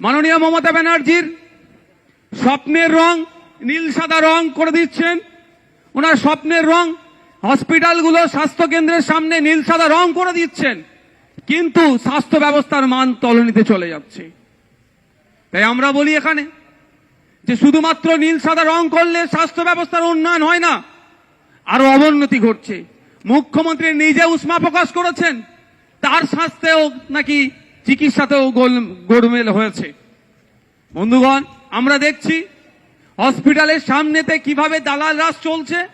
মাননীয় মমতা ব্যানার্জির স্বপ্নের রং নীল সাদা রং করে দিচ্ছেন। ওনার স্বপ্নের রং হসপিটালগুলো স্বাস্থ্য কেন্দ্রের সামনে নীল সাদা রং করে দিচ্ছেন। কিন্তু স্বাস্থ্য ব্যবস্থার মান তলনিতে চলে যাচ্ছে। তাই আমরা বলি এখানে যে শুধুমাত্র নীল সাদা রং করলে স্বাস্থ্য ব্যবস্থার উন্নয়ন হয় না, আরও অবনতি ঘটছে। মুখ্যমন্ত্রী নিজে উষ্মা প্রকাশ করেছেন, তার স্বাস্থ্যেও নাকি চিকিৎসাতেও গোল- গোলমেল হয়েছে। বন্ধুগণ, আমরা দেখছি হসপিটালের সামনেতে কীভাবে দালাল রাজ চলছে।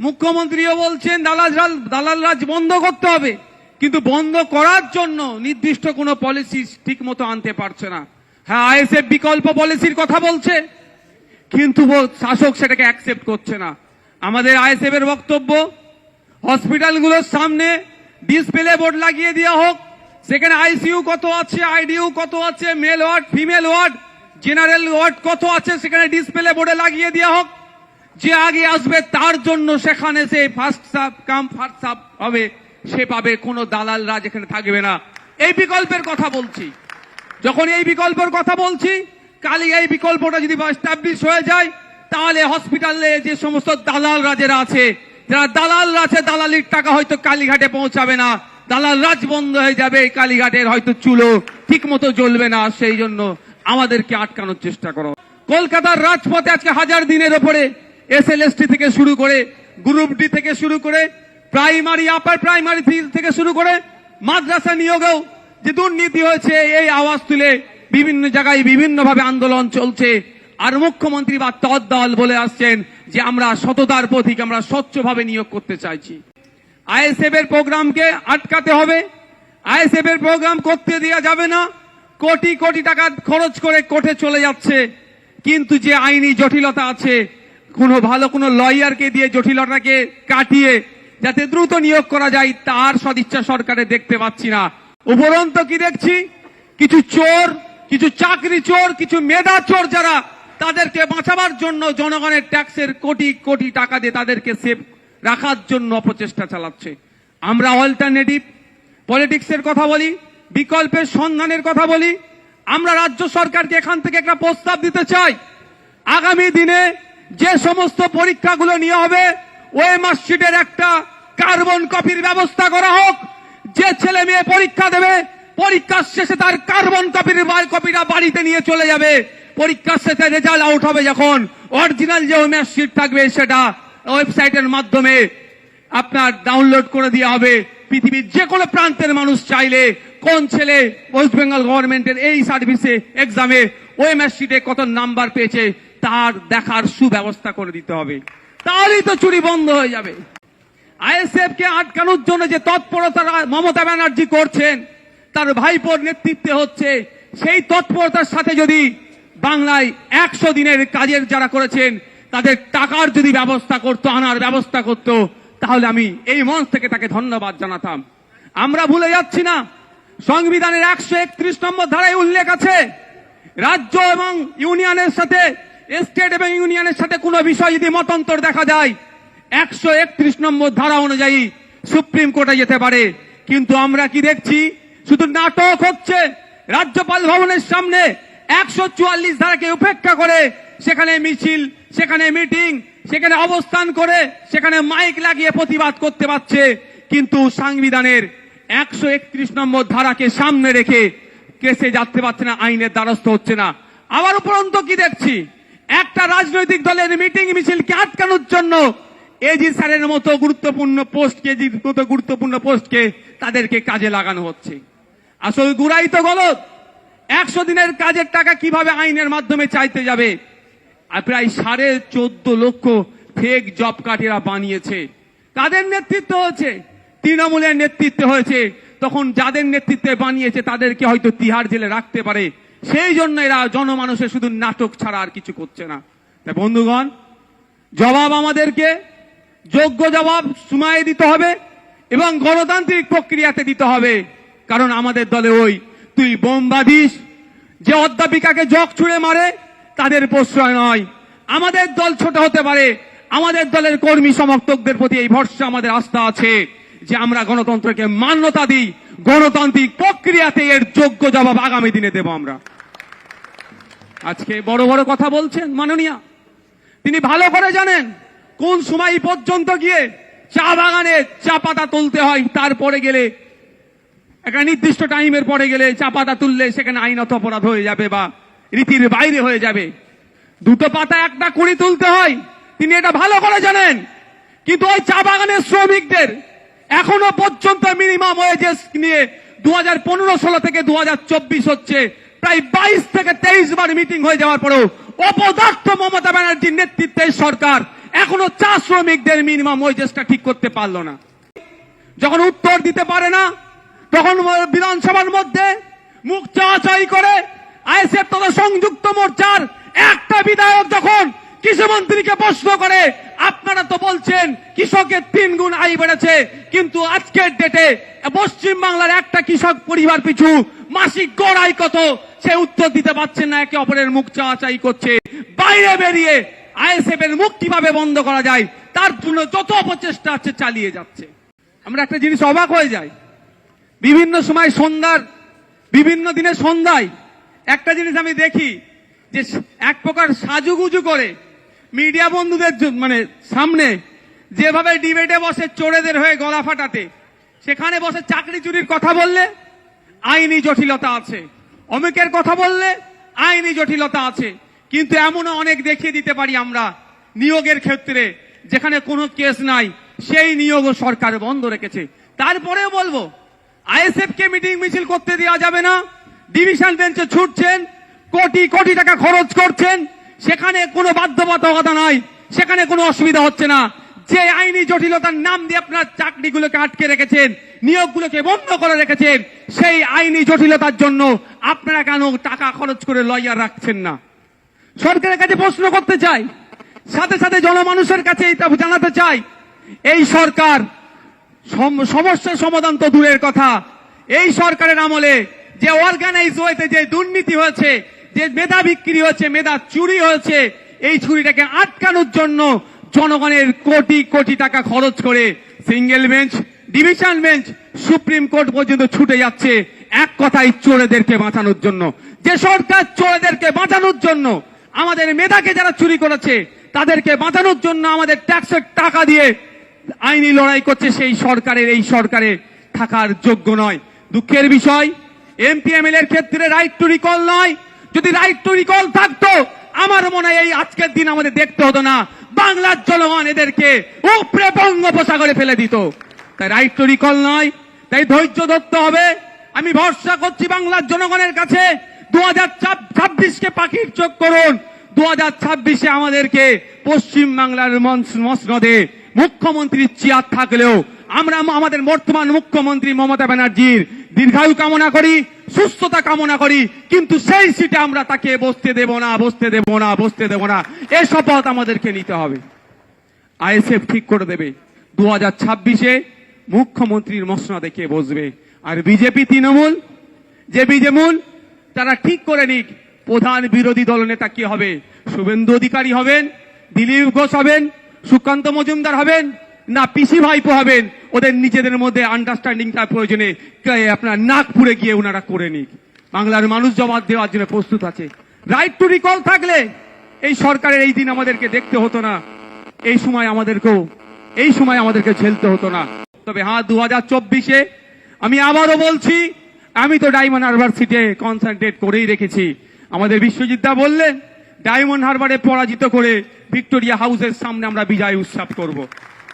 মুখ্যমন্ত্রীও বলছেন, দালাল রাজ দালাল রাজ বন্ধ করতে হবে। কিন্তু বন্ধ করার জন্য নির্দিষ্ট কোনো পলিসি ঠিক মতো আনতে পারছে না। হ্যাঁ আইএসএফ বিকল্প পলিসির কথা বলছে। কিন্তু শাসক সেটাকে অ্যাকসেপ্ট করছে না। আমাদের আইএসএফ এর বক্তব্য, হসপিটালগুলোর সামনে ডিসপ্লে বোর্ড লাগিয়ে দেওয়া হোক সেখানে আইসিইউ কত আছে, আইডিইউ কত আছে, male ward, female ward, general ward কত আছে, সেখানে ডিসপ্লে বোর্ডে লাগিয়ে দেওয়া হোক। যে আগে আসবে তার জন্য সেখানে সে first serve come first serve হবে, সে পাবে, কোনো দালাল রাজ এখানে থাকবে না। এই বিকল্পের কথা বলছি। যখন এই বিকল্পের কথা বলছি কালি এই বিকল্পটা যদি এস্টাবলিশ হয়ে যায়, তাহলে হসপিটালে যে সমস্ত দালাল রাজেরা আছে, যারা দালাল আছে, দালালির টাকা হয়তো কালীঘাটে পৌঁছাবে না। দালাল রাজ বন্ধ হয়ে যাবে কালীঘাটের, হয়তো চুলো ঠিক মতো জ্বলবে না, সেই জন্য আমাদেরকে আটকানোর চেষ্টা করো। কলকাতার রাজপথে আজকে হাজার দিনের ওপরে এস এসএলএসটি থেকে শুরু করে, গ্রুপ ডি থেকে শুরু করে, প্রাইমারি, আপার প্রাইমারি থেকে শুরু করে, মাদ্রাসা নিয়োগেও যে দুর্নীতি হয়েছে, এই আওয়াজ তুলে বিভিন্ন জায়গায় বিভিন্ন ভাবে আন্দোলন চলছে। আর মুখ্যমন্ত্রী বা তদ্দল বলে আসছেন যে আমরা সততার প্রতীক, আমরা স্বচ্ছভাবে নিয়োগ করতে চাইছি। আইএসএফ এর প্রোগ্রামকে আটকাতে হবে। আইএসএফ এর প্রোগ্রাম করতে দেওয়া যাবে না। কোটি কোটি টাকা খরচ করে কোর্টে চলে যাচ্ছে। কিন্তু যে আইনি জটিলতা আছে, কোনো ভালো কোনো লয়ারকে দিয়ে জটিলতাকে কাটিয়ে যাতে দ্রুত নিয়োগ করা যায়, তার সদিচ্ছা সরকারে দেখতে পাচ্ছি না। উপরন্ত কি দেখছি? কিছু চোর, কিছু চাকরি চোর, কিছু মেধা চোর যারা তাদেরকে বাঁচাবার জন্য জনগণের ট্যাক্সের কোটি কোটি টাকা দিয়ে তাদেরকে সেভ রাখার জন্য অপচেষ্টা চালাচ্ছে। আমরা অল্টারনেটিভ পলিটিক্সের কথা বলি, বিকল্পের সন্ধানের কথা বলি, আমরা রাজ্য সরকারকে এখান থেকে একটা প্রস্তাব দিতে চাই। আগামী দিনে যে সমস্ত পরীক্ষাগুলো নিয়ে হবে, ওই মার্কশিটের একটা কার্বন কপির ব্যবস্থা করা হোক। যে ছেলে মেয়ে পরীক্ষা দেবে, পরীক্ষার শেষে তার কার্বন কপির কপিটা বাড়িতে নিয়ে চলে যাবে। পরীক্ষার শেষে রেজাল্ট আউট হবে যখন। অরিজিনাল যে মার্কশিট থাকবে সেটা ওয়েবসাইটের মাধ্যমে আপনার ডাউনলোড করে দেওয়া হবে। পৃথিবীর যে কোনো প্রান্তের মানুষ চাইলে কোন ছেলে ওয়েস্ট বেঙ্গল গভর্নমেন্টের এই সার্ভিসে এক্সামে ওএমএস শিটে কত নাম্বার পেয়েছে তার দেখার সুব্যবস্থা করে দিতে হবে। তাহলেই তো চুরি বন্ধ হয়ে যাবে। আইএসএফ কে আটকানোর জন্য যে তৎপরতা মমতা ব্যানার্জি করছেন, তার ভাইপোর নেতৃত্বে হচ্ছে, সেই তৎপরতার সাথে যদি বাংলায় একশো দিনের কাজের যারা করেছেন তাদের টাকার যদি ব্যবস্থা করতো, আনার ব্যবস্থা করতো, তাহলে আমি এই মঞ্চ থেকে তাকে ধন্যবাদ জানাতাম। আমরা ভুলে যাচ্ছি না, সংবিধানের একশো একত্রিশ নম্বর ধারায় উল্লেখ আছে, রাজ্য এবং ইউনিয়নের সাথে, স্টেট এবং ইউনিয়নের সাথে কোনো বিষয় যদি মতান্তর দেখা যায়, একশো একত্রিশ নম্বর ধারা অনুযায়ী সুপ্রিম কোর্টে যেতে পারে। কিন্তু আমরা কি দেখছি, শুধু নাটক হচ্ছে, রাজ্যপাল ভবনের সামনে একশো চুয়াল্লিশ ধারাকে উপেক্ষা করে, সেখানে মিছিল সেখানে মিটিং সেখানে অবস্থান করে, সেখানে মাইক লাগিয়ে প্রতিবাদ করতে পারছে। কিন্তু সংবিধানের একশো একত্রিশ নম্বর ধারাকে সামনে রেখে কেসে যাতে পারছে না, আইনের দ্বারস্থ হচ্ছে না। আবার উপরন্ত কি দেখছি? একটা রাজনৈতিক দলের মিটিং মিছিলকে আটকানোর জন্য এজি স্যারের মতো গুরুত্বপূর্ণ পোস্ট কেজির মতো গুরুত্বপূর্ণ পোস্টকে তাদেরকে কাজে লাগানো হচ্ছে। আসল গুড়াই তো গলত, একশো দিনের কাজের টাকা কীভাবে আইনের মাধ্যমে চাইতে যাবে? প্রায় সাড়ে চোদ্দ লক্ষ ফেক জব কার্ড এরা বানিয়েছে। তাদের নেতৃত্ব হয়েছে। তৃণমূলের নেতৃত্বে হয়েছে। তখন যাদের নেতৃত্বে বানিয়েছে, তাদেরকে হয়তো তিহার জেলে রাখতে পারে। সেই জন্য এরা জনমানুষের শুধু নাটক ছাড়া আর কিছু করছে না। তাই বন্ধুগণ, জবাব আমাদেরকে, যোগ্য জবাব সময়ে দিতে হবে এবং গণতান্ত্রিক প্রক্রিয়াতে দিতে হবে। কারণ আমাদের দলে ওই তুই বোম বাঁধিস যে অধ্যাপিকাকে জগ ছুঁড়ে মারে তাদের প্রশ্রয় নয়। আমাদের দল ছোট হতে পারে। আমাদের দলের কর্মী সমর্থকদের প্রতি এই ভরসা আমাদের আস্থা আছে যে আমরা গণতন্ত্রকে মান্যতা দিই, গণতান্ত্রিক প্রক্রিয়াতে এর যোগ্য জবাব আগামী দিনে দেব আমরা। আজকে বড় বড় কথা বলছেন মাননীয়া। তিনি ভালো করে জানেন কোন সময় পর্যন্ত গিয়ে চা বাগানে চা পাতা তুলতে হয়, তারপরে গেলে, একটা নির্দিষ্ট টাইমের পরে গেলে চা পাতা তুললে সেখানে আইনত অপরাধ হয়ে যাবে বা রীতির বাইরে হয়ে যাবে। দুটো পাতা একটা কুড়ি তুলতে হয়, তিনি এটা ভালো করে জানেন। কিন্তু ওই চা বাগানের শ্রমিকদের এখনও পর্যন্ত মিনিমাম ওয়েজেস নিয়ে দু হাজার পনেরো ষোলো থেকে দু হাজার চব্বিশ হচ্ছে, প্রায় বাইশ থেকে তেইশ বার মিটিং হয়ে যাওয়ার পরেও অপদার্থ মমতা ব্যানার্জির নেতৃত্বে সরকার এখনও চা শ্রমিকদের মিনিমাম ওয়েজেসটা ঠিক করতে পারল না। যখন উত্তর দিতে পারে না, তখন বিধানসভার মধ্যে মুখ চাচাই করে আইএসএফ তথা সংযুক্ত মোর্চার একটা বিধায়ক যখন কৃষিমন্ত্রীকে প্রশ্ন করে, আপনারা তো বলছেন কৃষকের তিন গুণ আয় বেড়েছে, কিন্তু আজকের ডেটে পশ্চিম বাংলার একটা কৃষক পরিবার পিছু মাসিক গড় আয় কত? সে উত্তর দিতে পারছেন না, একে অপরের মুখ চাওয়াচাই করছে। বাইরে বেরিয়ে আইএসএফ এর মুখ কীভাবে বন্ধ করা যায়? তার জন্য যত অপচেষ্টা আছে চালিয়ে যাচ্ছে। আমরা একটা জিনিস অবাক হয়ে যাই। বিভিন্ন সময় সন্ধ্যার, বিভিন্ন দিনে সন্ধ্যায় একটা জিনিস আমি দেখি, যে এক প্রকার সাজুগুজু করে মিডিয়া বন্ধুদের মানে সামনে যেভাবে ডিবেটে বসে চোরেদের হয়ে গলা ফাটাতে, সেখানে বসে চাকরি চুরির কথা বললে আইনি জটিলতা আছে। অমিকের কথা বললে আইনি জটিলতা আছে। কিন্তু এমনও অনেক দেখিয়ে দিতে পারি আমরা নিয়োগের ক্ষেত্রে, যেখানে কোনো কেস নাই, সেই নিয়োগও সরকার বন্ধ রেখেছে। তারপরেও বলব আইএসএফ কে মিটিং মিছিল করতে দেওয়া যাবে না ডিভিশন বেঞ্চে ছুটছেন, কোটি কোটি টাকা খরচ করছেন, সেখানে কোনো বাধ্যবাধকতা নাই, সেখানে কোনো অসুবিধা হচ্ছে না। যে আইনি জটিলতার নাম দিয়ে আপনার চাকরিগুলোকে আটকে রেখেছেন, নিয়োগগুলোকে বন্ধ করে রেখেছেন, সেই আইনি জটিলতার জন্য আপনারা কেন টাকা খরচ করে লয়ার রাখছেন না? সরকারের কাছে প্রশ্ন করতে চাই, সাথে সাথে জনমানুষের কাছে এটা জানাতে চাই, এই সরকার সমস্যার সমাধান তো দূরের কথা, এই সরকারের আমলে যে অর্গানাইজ ওয়েতে যে দুর্নীতি হয়েছে, যে মেধা বিক্রি হয়েছে, মেধা চুরি হয়েছে, এই চুরিটাকে আটকানোর জন্য জনগণের কোটি কোটি টাকা খরচ করে single bench division bench supreme court পর্যন্ত ছুটে যাচ্ছে এক কথাই চোরেদেরকে বাঁচানোর জন্য। যে সরকার চোরেদেরকে বাঁচানোর জন্য আমাদের মেধাকে যারা চুরি করেছে, তাদেরকে বাঁচানোর জন্য আমাদের ট্যাক্সের টাকা দিয়ে আইনি লড়াই করছে, সেই সরকারের, এই সরকারে থাকার যোগ্য নয়। দুঃখের বিষয় এমপি এমএল এর ক্ষেত্রে রাইট টু রিকল নয়। যদি রাইট টু রিকল থাকতো, আমার মনে হয় এই আজকের দিন আমাদের দেখতে হতো না। বাংলার জনগণ এদেরকে উপরে বঙ্গোপসাগরে ফেলে দিত। তাই রাইট টু রিকল নয়। তাই ধৈর্য ধরতে হবে। আমি ভরসা করছি বাংলার জনগণের কাছে। দু হাজার ছাব্বিশকে পাখির চোখ করুন। দু হাজার ছাব্বিশে আমাদেরকে পশ্চিম বাংলার মসনদে মুখ্যমন্ত্রীর চেয়ার থাকলেও আমরা আমাদের বর্তমান মুখ্যমন্ত্রী মমতা ব্যানার্জির দীর্ঘায়ু কামনা করি, সুস্থতা কামনা করি, কিন্তু সেই সিটে আমরা তাকে বসতে দেব না, বসতে দেব না, বসতে দেব না। এ শপথ আমাদেরকে নিতে হবে। আইএসএফ ঠিক করে দেবে। দু হাজার ছাব্বিশে মুখ্যমন্ত্রীর মসনদে কে বসবে? আর বিজেপি তৃণমূল? যে বিজেমূল, তারা ঠিক করে নিক, প্রধান বিরোধী দল নেতা কি হবে? শুভেন্দু অধিকারী হবেন, দিলীপ ঘোষ হবেন, সুকান্ত মজুমদার হবেন না, পিসি ভাইপো হবেন। ওদের নিজেদের মধ্যে আন্ডারস্ট্যান্ডিংটা প্রয়োজনে আপনার নাগপুরে গিয়ে ওনারা করে নিক। বাংলার মানুষ জবাব দেওয়ার জন্য প্রস্তুত আছে। রাইট টু রিকল থাকলে এই সরকারের এই দিন আমাদেরকে দেখতে হতো না। এই সময় আমাদেরকেও, এই সময় আমাদেরকে ঝেলতে হতো না। তবে হ্যাঁ দু হাজার চব্বিশে আমি আবারও বলছি, আমি তো ডায়মন্ড হারবার সিটে কনসেন্ট্রেট করেই রেখেছি। আমাদের বিশ্বজিৎ দা বললেন ডায়মন্ড হারবারে পরাজিত করে ভিক্টোরিয়া হাউসের সামনে আমরা বিজয় উৎসব করব।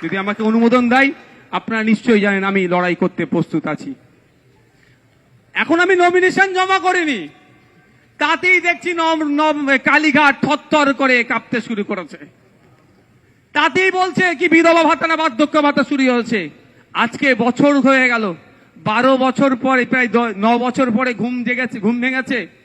যদি আমাকে অনুমোদন দেয়, আপনারা নিশ্চয়ই জানেন আমি লড়াই করতে প্রস্তুত আছি। এখন আমি নমিনেশন জমা করিনি। তাতেই দেখছি কালীঘাট থরথর করে কাঁপতে শুরু করেছে। তাতেই বলছে কি বিধবা ভাতা না বার্ধক্য ভাতা শুরু হয়েছে। আজকে বছর হয়ে গেল। বারো বছর পরে, প্রায় ন বছর পরে ঘুম জেগেছে, ঘুম ভেঙেছে।